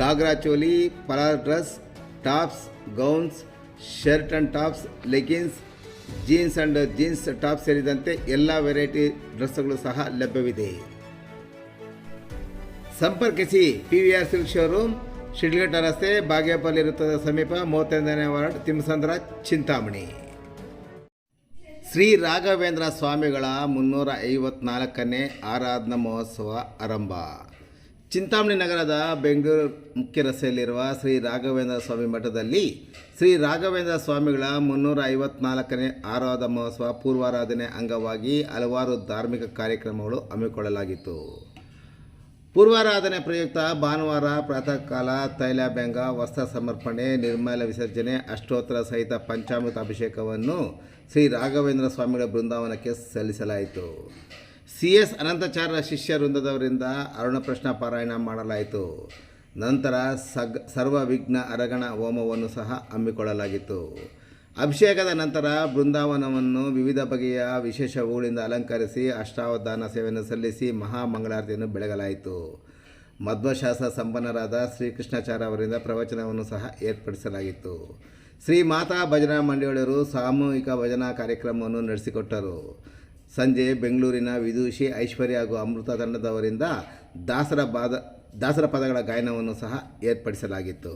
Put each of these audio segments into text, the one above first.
Ghagra choli ಪಲಾರ್ dress, tops, gowns, shirt and tops leggings jeans and jeans top ಸೇರಿದಂತೆ ಎಲ್ಲ variety ಡ್ರೆಸ್ಗಳು ಸಹ ಲಭ್ಯವಿದೆ. ಸಂಪರ್ಕಿಸಿ P V R silk showroom, Shidlaghatta ರಸ್ತೆ, ಬಾಗೇಪಲ್ಲಿ ವೃತ್ತದ ಸಮೀಪ, ಮೂವತ್ತೈದನೇ ವಾರ್ಡ್, ತಿಮ್ಮಸಂದ್ರ, ಚಿಂತಾಮಣಿ. ಶ್ರೀ ರಾಘವೇಂದ್ರ ಸ್ವಾಮಿಗಳ ಮುನ್ನೂರ ಐವತ್ನಾಲ್ಕನೇ ಆರಾಧನಾ ಮಹೋತ್ಸವ ಆರಂಭ. ಚಿಂತಾಮಣಿ ನಗರದ ಬೆಂಗಳೂರು ಮುಖ್ಯ ರಸ್ತೆಯಲ್ಲಿರುವ ಶ್ರೀ ರಾಘವೇಂದ್ರ ಸ್ವಾಮಿ ಮಠದಲ್ಲಿ ಶ್ರೀ ರಾಘವೇಂದ್ರ ಸ್ವಾಮಿಗಳ ಮುನ್ನೂರ ಐವತ್ನಾಲ್ಕನೇ ಆರಾಧ ಮಹೋತ್ಸವ ಪೂರ್ವಾರಾಧನೆ ಅಂಗವಾಗಿ ಹಲವಾರು ಧಾರ್ಮಿಕ ಕಾರ್ಯಕ್ರಮಗಳು ಹಮ್ಮಿಕೊಳ್ಳಲಾಗಿತ್ತು. ಪೂರ್ವಾರಾಧನೆ ಪ್ರಯುಕ್ತ ಭಾನುವಾರ ಪ್ರಾತಃ ಕಾಲ ತೈಲಭ್ಯಂಗ, ವಸ್ತ್ರ ಸಮರ್ಪಣೆ, ನಿರ್ಮಲ ವಿಸರ್ಜನೆ, ಅಷ್ಟೋತ್ತರ ಸಹಿತ ಪಂಚಾಮೃತ ಅಭಿಷೇಕವನ್ನು ಶ್ರೀ ರಾಘವೇಂದ್ರ ಸ್ವಾಮಿಗಳ ಬೃಂದಾವನಕ್ಕೆ ಸಲ್ಲಿಸಲಾಯಿತು. ಸಿ ಎಸ್ ಅನಂತಾಚಾರ್ಯ ಶಿಷ್ಯ ವೃಂದದವರಿಂದ ಅರುಣ ಪ್ರಶ್ನ ಪಾರಾಯಣ ಮಾಡಲಾಯಿತು. ನಂತರ ಸಗ್ ಸರ್ವ ವಿಘ್ನ ಅರಗಣ ಹೋಮವನ್ನು ಸಹ ಹಮ್ಮಿಕೊಳ್ಳಲಾಗಿತ್ತು. ಅಭಿಷೇಕದ ನಂತರ ಬೃಂದಾವನವನ್ನು ವಿವಿಧ ಬಗೆಯ ವಿಶೇಷ ಹೂಗಳಿಂದ ಅಲಂಕರಿಸಿ ಅಷ್ಟಾವಧಾನ ಸೇವೆಯನ್ನು ಸಲ್ಲಿಸಿ ಮಹಾಮಂಗಳಾರತಿಯನ್ನು ಬೆಳಗಲಾಯಿತು. ಮಧ್ವಶಾಸ್ತ್ರ ಸಂಪನ್ನರಾದ ಶ್ರೀಕೃಷ್ಣಾಚಾರ್ಯ ಅವರಿಂದ ಪ್ರವಚನವನ್ನು ಸಹ ಏರ್ಪಡಿಸಲಾಗಿತ್ತು. ಶ್ರೀ ಮಾತಾ ಭಜನಾ ಮಂಡಳಿಯವರು ಸಾಮೂಹಿಕ ಭಜನಾ ಕಾರ್ಯಕ್ರಮವನ್ನು ನಡೆಸಿಕೊಟ್ಟರು. ಸಂಜೆ ಬೆಂಗಳೂರಿನ ವಿದೂಷಿ ಐಶ್ವರ್ಯ ಹಾಗೂ ಅಮೃತ ತಂಡದವರಿಂದ ದಾಸರ ಬಾದ ದಾಸರ ಪದಗಳ ಗಾಯನವನ್ನು ಸಹ ಏರ್ಪಡಿಸಲಾಗಿತ್ತು.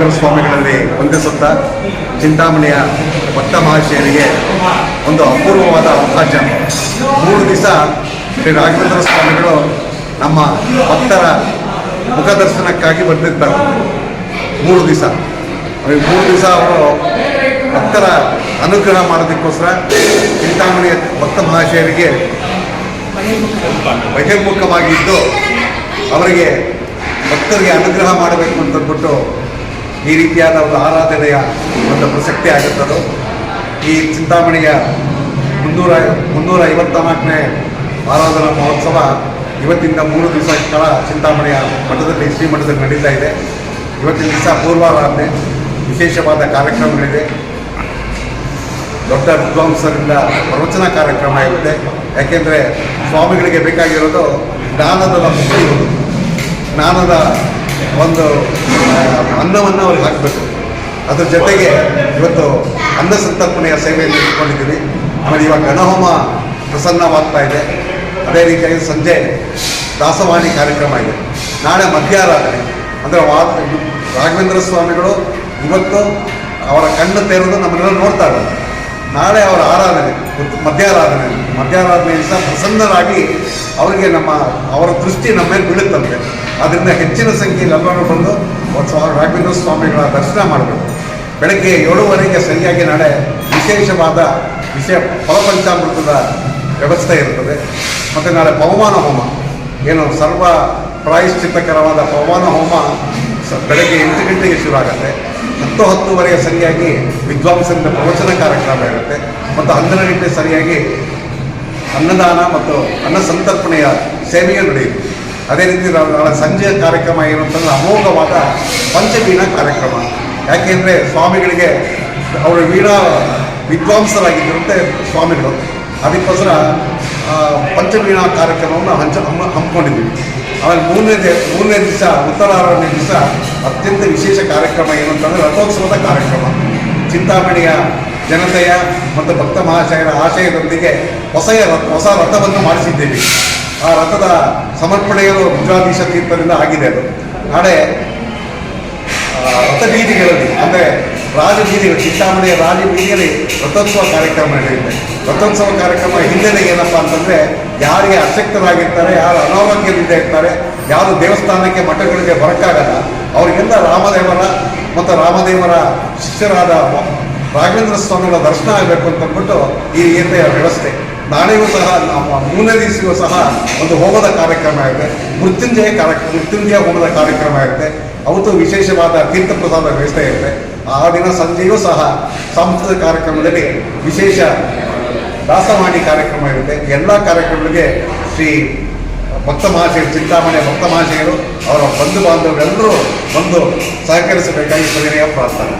ರಾಘವೇಂದ್ರ ಸ್ವಾಮಿಗಳಲ್ಲಿ ವಂದಿಸುತ್ತಾ ಚಿಂತಾಮಣಿಯ ಭಕ್ತ ಮಹಾಶಯರಿಗೆ ಒಂದು ಅಪೂರ್ವವಾದ ಅವಕಾಶ. ಮೂರು ದಿವಸ ಶ್ರೀ ರಾಘವೇಂದ್ರ ಸ್ವಾಮಿಗಳು ನಮ್ಮ ಭಕ್ತರ ಮುಖದರ್ಶನಕ್ಕಾಗಿ ಬಂದಿರ್ತಾರೆ ಮೂರು ದಿವಸ. ಮೂರು ದಿವಸ ಅವರು ಭಕ್ತರ ಅನುಗ್ರಹ ಮಾಡೋದಕ್ಕೋಸ್ಕರ ಚಿಂತಾಮಣಿಯ ಭಕ್ತ ಮಹಾಶಯರಿಗೆ ಬಹಿರ್ಮುಖವಾಗಿದ್ದು ಅವರಿಗೆ ಭಕ್ತರಿಗೆ ಅನುಗ್ರಹ ಮಾಡಬೇಕು ಅಂತಂದ್ಬಿಟ್ಟು ಈ ರೀತಿಯಾದ ಒಂದು ಆರಾಧನೆಯ ಒಂದು ಪ್ರಸಕ್ತಿ ಆಗುತ್ತದೋ ಈ ಚಿಂತಾಮಣಿಯ ಮುನ್ನೂರ ಮುನ್ನೂರ ಐವತ್ನಾಲ್ಕನೇ ಆರಾಧನಾ ಮಹೋತ್ಸವ ಇವತ್ತಿಂದ ಮೂರು ದಿವಸ ಕಾಲ ಚಿಂತಾಮಣಿಯ ಮಠದಲ್ಲಿ ಶ್ರೀಮಠದಲ್ಲಿ ನಡೀತಾ ಇದೆ. ಇವತ್ತಿನ ದಿವಸ ಪೂರ್ವಾರಾಧನೆ, ವಿಶೇಷವಾದ ಕಾರ್ಯಕ್ರಮಗಳಿದೆ. ದೊಡ್ಡ ವಿದ್ವಾಂಸರಿಂದ ಪ್ರವಚನ ಕಾರ್ಯಕ್ರಮ ಇರುತ್ತೆ. ಯಾಕೆಂದರೆ ಸ್ವಾಮಿಗಳಿಗೆ ಬೇಕಾಗಿರೋದು ಜ್ಞಾನದ ಮುಕ್ತಿ ಜ್ಞಾನದ ಒಂದು ಅನ್ನವನ್ನು ಅವ್ರಿಗೆ ಹಾಕಬೇಕು. ಅದ್ರ ಜೊತೆಗೆ ಇವತ್ತು ಅನ್ನ ಸಂತರ್ಪಣೆಯ ಸೇವೆಯಲ್ಲಿ ಇಟ್ಕೊಂಡಿದ್ದೀವಿ ಆಮೇಲೆ ಇವಾಗ ಗಣಹೋಮ ಪ್ರಸನ್ನವಾಗ್ತಾ ಇದೆ. ಅದೇ ರೀತಿಯಾಗಿ ಸಂಜೆ ದಾಸವಾಣಿ ಕಾರ್ಯಕ್ರಮ ಇದೆ. ನಾಳೆ ಮಧ್ಯಾರಾಧನೆ. ಅಂದರೆ ವಾ, ರಾಘವೇಂದ್ರ ಸ್ವಾಮಿಗಳು ಇವತ್ತು ಅವರ ಕಣ್ಣು ತೆರೆದು ನಮ್ಮನ್ನೆಲ್ಲ ನೋಡ್ತಾ ಇದ್ದಾರೆ. ನಾಳೆ ಅವರ ಆರಾಧನೆ ಮಧ್ಯಾರಾಧನೆ. ಮಧ್ಯಾರಾಧನೆ ಪ್ರಸನ್ನರಾಗಿ ಅವರಿಗೆ ನಮ್ಮ, ಅವರ ದೃಷ್ಟಿ ನಮ್ಮ ಮೇಲೆ ಬೀಳುತ್ತಂತೆ. ಆದ್ದರಿಂದ ಹೆಚ್ಚಿನ ಸಂಖ್ಯೆಯಲ್ಲಿ ಎಲ್ಲರೂ ಬಂದು ಸಾವಿರ ರಾಘವೇಂದ್ರ ಸ್ವಾಮಿಗಳ ದರ್ಶನ ಮಾಡಬೇಕು. ಬೆಳಗ್ಗೆ ಏಳುವರೆಗೆ ಸರಿಯಾಗಿ ನಾಳೆ ವಿಶೇಷವಾದ ವಿಷಯ ಫಲಪಂಚಾಮೃತದ ವ್ಯವಸ್ಥೆ ಇರುತ್ತದೆ ಮತ್ತು ನಾಳೆ ಪವಮಾನ ಹೋಮ. ಏನು ಸರ್ವ ಪ್ರಾಯಶ್ಚಿತ್ತಕರವಾದ ಪವಮಾನ ಹೋಮ ಬೆಳಗ್ಗೆ ಎಂಟು ಗಂಟೆಗೆ ಶುರು ಆಗುತ್ತೆ ಹತ್ತು ಹತ್ತುವರೆಗೆ ಸರಿಯಾಗಿ ವಿದ್ವಾಂಸರಿಂದ ಪ್ರವಚನ ಕಾರ್ಯಕ್ರಮ ಇರುತ್ತೆ. ಮತ್ತು ಹನ್ನೆರಡು ಗಂಟೆ ಸರಿಯಾಗಿ ಅನ್ನದಾನ ಮತ್ತು ಅನ್ನ ಸಂತರ್ಪಣೆಯ ಸೇವೆಯೂ ನಡೆಯುತ್ತೆ. ಅದೇ ರೀತಿ ನಾಳೆ ಸಂಜೆಯ ಕಾರ್ಯಕ್ರಮ ಏನು ಅಂತಂದ್ರೆ ಅಮೋಘವಾದ ಪಂಚವೀಣಾ ಕಾರ್ಯಕ್ರಮ. ಯಾಕೆಂದರೆ ಸ್ವಾಮಿಗಳಿಗೆ ಅವರು ವೀಣಾ ವಿದ್ವಾಂಸರಾಗಿದ್ದರಂತೆ ಸ್ವಾಮಿಗಳು. ಅದಕ್ಕೋಸ್ಕರ ಪಂಚವೀಣಾ ಕಾರ್ಯಕ್ರಮವನ್ನು ಹಂಚ ಹಮ್ಮ ಹಮ್ಮಿಕೊಂಡಿದ್ದೀವಿ. ಆಮೇಲೆ ಮೂರನೇ ದೇ, ಮೂರನೇ ದಿವಸ ಉತ್ತರಾರನೇ ದಿವಸ ಅತ್ಯಂತ ವಿಶೇಷ ಕಾರ್ಯಕ್ರಮ ಏನು ಅಂತಂದರೆ ರಥೋತ್ಸವದ ಕಾರ್ಯಕ್ರಮ. ಚಿಂತಾಮಣಿಯ ಜನತೆಯ ಮತ್ತು ಭಕ್ತ ಮಹಾಶಯರ ಆಶಯದೊಂದಿಗೆ ಹೊಸ ಹೊಸ ರಥವನ್ನು ಮಾಡಿಸಿದ್ದೇವೆ. ಆ ರಥದ ಸಮರ್ಪಣೆಯು ಭುಜಾಧೀಶ ತೀರ್ಥದಿಂದ ಆಗಿದೆ ಅದು. ನಾಳೆ ರಥ ರಥಬೀದಿಗಳಲ್ಲಿ, ಅಂದರೆ ರಾಜಬೀದಿಗಳು, ಚಿಂತಾಮಣಿಯ ರಾಜಬೀದಿಯಲ್ಲಿ ರಥೋತ್ಸವ ಕಾರ್ಯಕ್ರಮ ನಡೆಯುತ್ತೆ. ರಥೋತ್ಸವ ಕಾರ್ಯಕ್ರಮ ಹಿನ್ನೆಲೆ ಏನಪ್ಪ ಅಂತಂದರೆ, ಯಾರಿಗೆ ಅಶಕ್ತರಾಗಿರ್ತಾರೆ ಯಾರು ಅನಾರೋಗ್ಯದಿಂದ ಇರ್ತಾರೆ, ಯಾರು ದೇವಸ್ಥಾನಕ್ಕೆ ಮಠಗಳಿಗೆ ಬರೋಕ್ಕಾಗಲ್ಲ, ಅವರಿಗೆಲ್ಲ ರಾಮದೇವರ ಮತ್ತು ರಾಮದೇವರ ಶಿಷ್ಯರಾದ ರಾಘವೇಂದ್ರ ಸ್ವಾಮಿಗಳ ದರ್ಶನ ಆಗಬೇಕು ಅಂತ ಅಂದ್ಬಿಟ್ಟು ಈ ರೀತಿಯ ವ್ಯವಸ್ಥೆ. ನಾಳೆಯೂ ಸಹ ನಮ್ಮ ಮೂರನೇ ಸಹ ಒಂದು ಹೋಮದ ಕಾರ್ಯಕ್ರಮ ಇರುತ್ತೆ ಮೃತ್ಯುಂಜಯ ಕಾರ್ಯಕ್ರಮ ಮೃತ್ಯುಂಜಯ ಹೋಮದ ಕಾರ್ಯಕ್ರಮ ಇರುತ್ತೆ ಅವತ್ತು ವಿಶೇಷವಾದ ತೀರ್ಥ ಪ್ರಸಾದ ವ್ಯವಸ್ಥೆ ಇರುತ್ತೆ. ಆ ದಿನ ಸಂಜೆಯೂ ಸಹ ಸಾಂಸ್ಕೃತಿಕ ಕಾರ್ಯಕ್ರಮದಲ್ಲಿ ವಿಶೇಷ ದಾಸವಾಣಿ ಕಾರ್ಯಕ್ರಮ ಇರುತ್ತೆ. ಎಲ್ಲ ಕಾರ್ಯಕ್ರಮಗಳಿಗೆ ಶ್ರೀ ಭಕ್ತ ಮಹಾಶಯರು ಚಿಂತಾಮಣಿಯ ಭಕ್ತ ಮಹಾಶಯರು ಅವರ ಬಂಧು ಬಾಂಧವರೆಲ್ಲರೂ ಬಂದು ಸಹಕರಿಸಬೇಕಾಗಿ ಪ್ರಾರ್ಥನೆ.